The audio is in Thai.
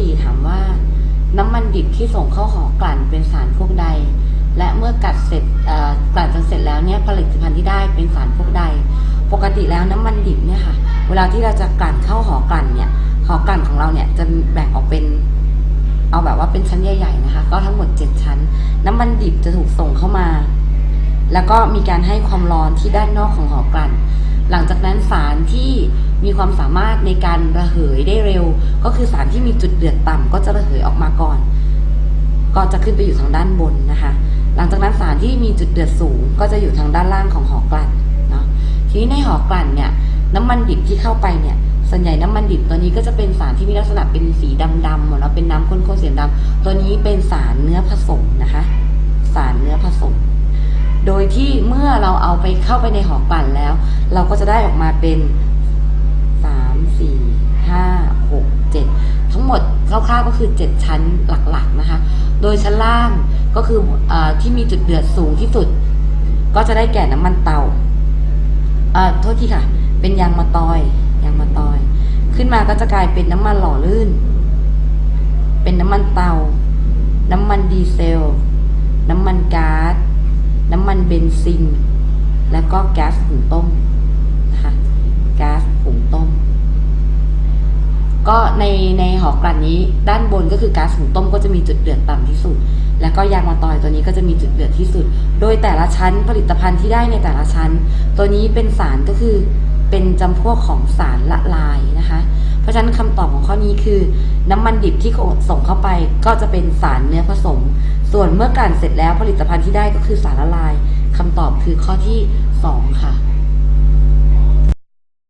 สี่ถามว่า น้ำมันดิบที่ส่งเข้าหอกลั่นเป็นสารพวกใด และเมื่อกัดเสร็จกลั่นจนเสร็จแล้วเนี่ยผลิตภัณฑ์ที่ได้เป็นสารพวกใด ปกติแล้วน้ำมันดิบเนี่ยค่ะ เวลาที่เราจะกลั่นเข้าหอกลั่นเนี่ยหอกลั่นของเราเนี่ยจะแบ่งออกเป็นเอาแบบว่าเป็นชั้นใหญ่ๆนะคะ ก็ทั้งหมด 7 ชั้น น้ำมันดิบจะถูกส่งเข้ามา แล้วก็มีการให้ความร้อนที่ด้านนอกของหอกลั่น หลังจากนั้นสารที่มีความสามารถในการระเหยได้เร็ว ก็คือสารที่มีจุดเดือดต่ำก็จะระเหยออกมาก่อน ก็จะขึ้นไปอยู่ทางด้านบนนะคะ หลังจากนั้นสารที่มีจุดเดือดสูง ก็จะอยู่ทางด้านล่างของหอกลั่นเนาะทีนี้ในหอกลั่นเนี่ยน้ำมันดิบที่เข้าไปเนี่ยส่วนใหญ่น้ำมันดิบตัวนี้ก็จะเป็นสารที่มีลักษณะเป็นสีดำๆเหมือนเราเป็นน้ำข้นๆสีดำตัวนี้เป็นสารเนื้อผสมนะคะ สารเนื้อผสม โดยที่เมื่อเราเอาไปเข้าไปในหอกลั่นแล้ว เราก็จะได้ออกมาเป็นสามสี่ห้าหกเจ็ดทั้งหมดคร่าวๆก็คือเจ็ดชั้นหลักๆนะคะ โดยชั้นล่างก็คืออที่มีจุดเดือดสูงที่สุด ก็จะได้แก่น้ำมันเตาเอ่อโทษทีค่ะ เป็นยางมะตอยยางมะตอย ขึ้นมาก็จะกลายเป็นน้ำมันหล่อลื่น เป็นน้ำมันเตา น้ำมันดีเซล น้ำมันก๊าซ น้ำมัน เบนซิน แล้วก็แก๊สหุงต้มนะคะแก๊สหุงต้ม ก็ในในหอกลั่นนี้ด้านบนก็คือก๊าซหุงต้มก็จะมีจุดเดือดต่ำที่สุด แล้วก็ยางมะตอยตัวนี้ก็จะมีจุดเดือดที่สุด โดยแต่ละชั้นผลิตภัณฑ์ที่ได้ในแต่ละชั้น ตัวนี้เป็นสารก็คือเป็นจำพวกของสารละลายนะคะ เพราะฉะนั้นคำตอบของข้อนี้คือ น้ำมันดิบที่ส่งเข้าไปก็จะเป็นสารเนื้อผสม ส่วนเมื่อกลั่นเสร็จแล้วผลิตภัณฑ์ที่ได้ก็คือสารละลาย คำตอบคือข้อที่สองค่ะ